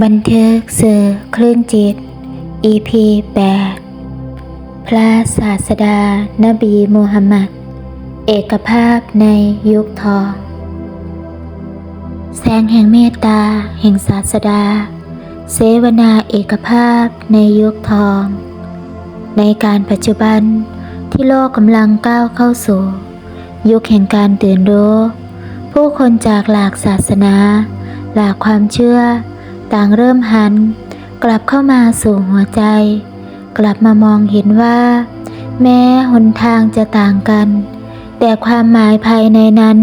บันทึกสื่อคลื่นจิต EP 8 พระศาสดา นบีมูฮัมมัด เอกภาพในยุคทองแสงแห่งเมตตา แห่งศาสดา เสวนาเอกภาพในยุคทอง ในการปัจจุบันที่โลกกำลังก้าวเข้าสู่ ยุคแห่งการตื่นรู้ ผู้คนจากหลากศาสนา หลากความเชื่อ ต่างเริ่มหัน กลับเข้ามาสู่หัวใจ กลับมามองเห็นว่า แม้หนทางจะต่างกัน แต่ความหมายภายในนั้น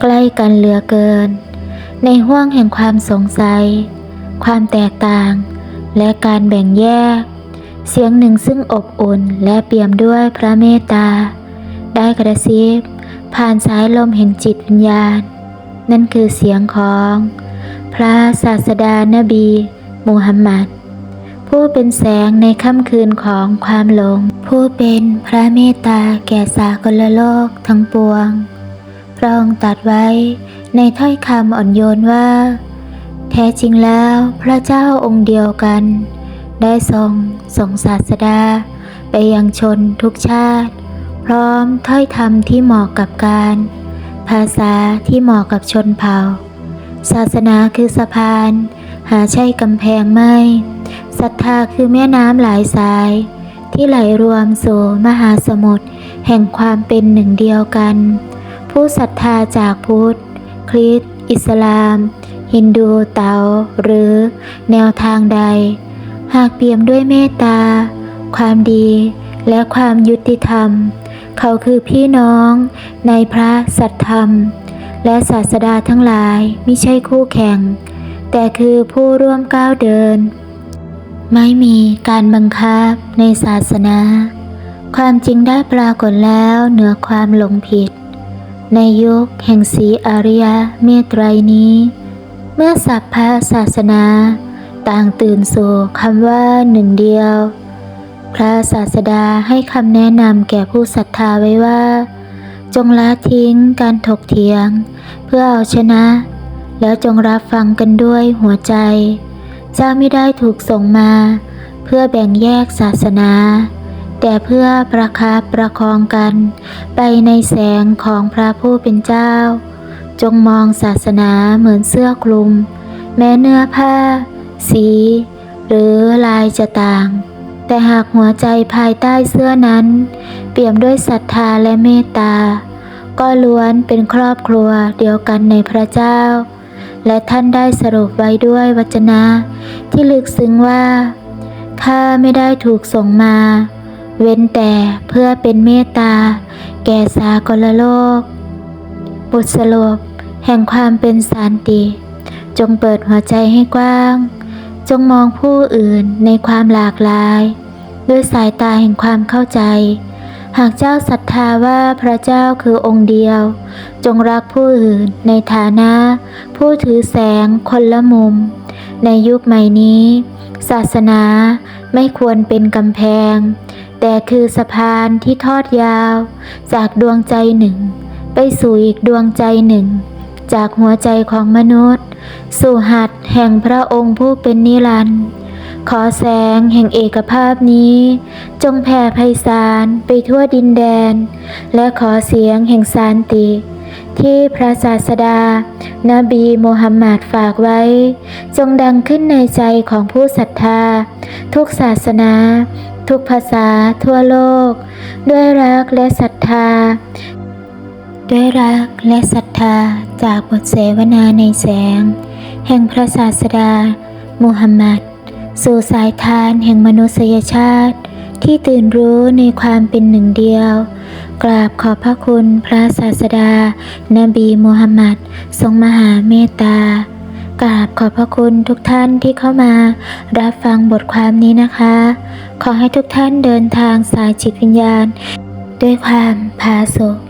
ใกล้กันเหลือเกิน ในห้วงแห่งความสงสัย ความแตกต่าง และการแบ่งแยก เสียงหนึ่งซึ่งอบอุ่นและเปี่ยมด้วยพระเมตตา ได้กระซิบผ่านสายลมแห่งจิตวิญญาณ นั่นคือเสียงของ พระศาสดานบีมูฮัมหมัดผู้เป็นแสงในค่ำคืนของความหลง ผู้เป็นพระเมตตาแก่สากลโลกทั้งปวง พระองค์ตัดไว้ในถ้อยคำอ่อนโยนว่า แท้จริงแล้วพระเจ้าองค์เดียวกัน ได้ทรงส่งศาสดา ไปยังชนทุกชาติ พร้อมถ้อยธรรมที่เหมาะกับการ ภาษาที่เหมาะกับชนเผ่า ศาสนาคือสะพาน หาใช่กำแพงไม่ ศรัทธาคือแม่น้ำหลายสาย ที่ไหลรวมสู่มหาสมุทรแห่งความเป็นหนึ่งเดียวกัน ผู้ศรัทธาจากพุทธ คริสต์อิสลาม ฮินดูเตาหรือแนวทางใด หากเปี่ยมด้วยเมตตา ความดีและความยุติธรรม เขาคือพี่น้องในพระสัตธรรม และศาสดาทั้งหลายไม่ใช่คู่แข่ง แต่คือผู้ร่วมก้าวเดิน ไม่มีการบังคับในศาสนา ความจริงได้ปรากฏแล้วเหนือความหลงผิด ในยุคแห่งสีอริยเมตไตรนี้ เมื่อสัพพะศาสนา ต่างตื่นสู่คำว่าหนึ่งเดียว พระศาสดาให้คำแนะนำแก่ผู้ศรัทธาไว้ว่า จงละทิ้งการถกเถียง เพื่อเอาชนะ แล้วจงรับฟังกันด้วยหัวใจ เจ้าไม่ได้ถูกส่งมา เพื่อแบ่งแยกศาสนา แต่เพื่อประคับประคองกัน ไปในแสงของพระผู้เป็นเจ้า จงมองศาสนาเหมือนเสื้อคลุม แม้เนื้อผ้า สี หรือลายจะต่าง แต่หากหัวใจภายใต้เสื้อนั้น เปี่ยมด้วยศรัทธาและเมตตา ก็ล้วนเป็นครอบครัวเดียวกันในพระเจ้า และท่านได้สรุปไว้ด้วยวจนะ ที่ลึกซึ้งว่าข้าไม่ได้ถูกส่งมา เว้นแต่เพื่อเป็นเมตตา แก่สากลโลก บทสรุปแห่งความเป็นสันติ จงเปิดหัวใจให้กว้าง จงมองผู้อื่นในความหลากหลาย ด้วยสายตาแห่งความเข้าใจ หากเจ้าศรัทธาว่าพระเจ้าคือองค์เดียว จงรักผู้อื่นในฐานะ ผู้ถือแสงคนละมุม ในยุคใหม่นี้ ศาสนาไม่ควรเป็นกำแพง แต่คือสะพานที่ทอดยาว จากดวงใจหนึ่ง ไปสู่อีกดวงใจหนึ่ง จากหัวใจของมนุษย์ สู่หัดแห่งพระองค์ผู้เป็นนิรันดร์ขอแสงแห่งเอกภาพนี้ จงแผ่ไพศาลไปทั่วดินแดน และขอเสียงแห่งสานติ ที่พระศาสดา นบีโมฮัมหมัดฝากไว้ จงดังขึ้นในใจของผู้ศรัทธา ทุกศาสนา ทุกภาษาทั่วโลก ด้วยรักและศรัทธา ด้วยรักและศรัทธาจากบทเสวนาในแสง แห่งพระศาสดา มูฮัมหมัด สู่สายทานแห่งมนุษยชาติ ที่ตื่นรู้ในความเป็นหนึ่งเดียว กราบขอบพระคุณพระศาสดา นบีมูฮัมหมัด ทรงมหาเมตตากราบขอบพระคุณทุกท่านที่เข้ามารับฟังบทความนี้นะคะ ขอให้ทุกท่านเดินทางสายจิตวิญญาณ ด้วยความผาสุก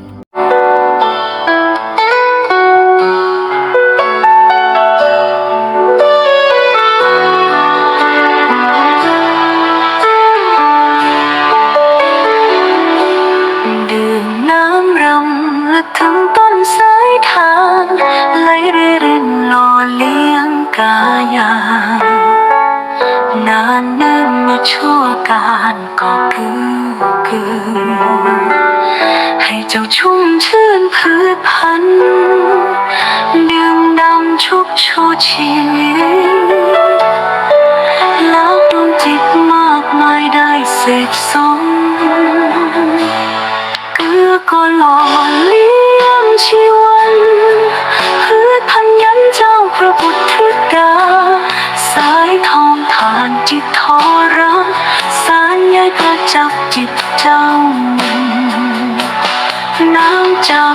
นานนิ่มาชั่วการก็คือคือ ให้เจ้าชุ่มชื่นพืชพันธุ์ดื่มดำชุบชูชีวิตแล้วดวงจิตมากมายได้เสกสมเกือก็หล่อเลี้ยงชีว 진짜.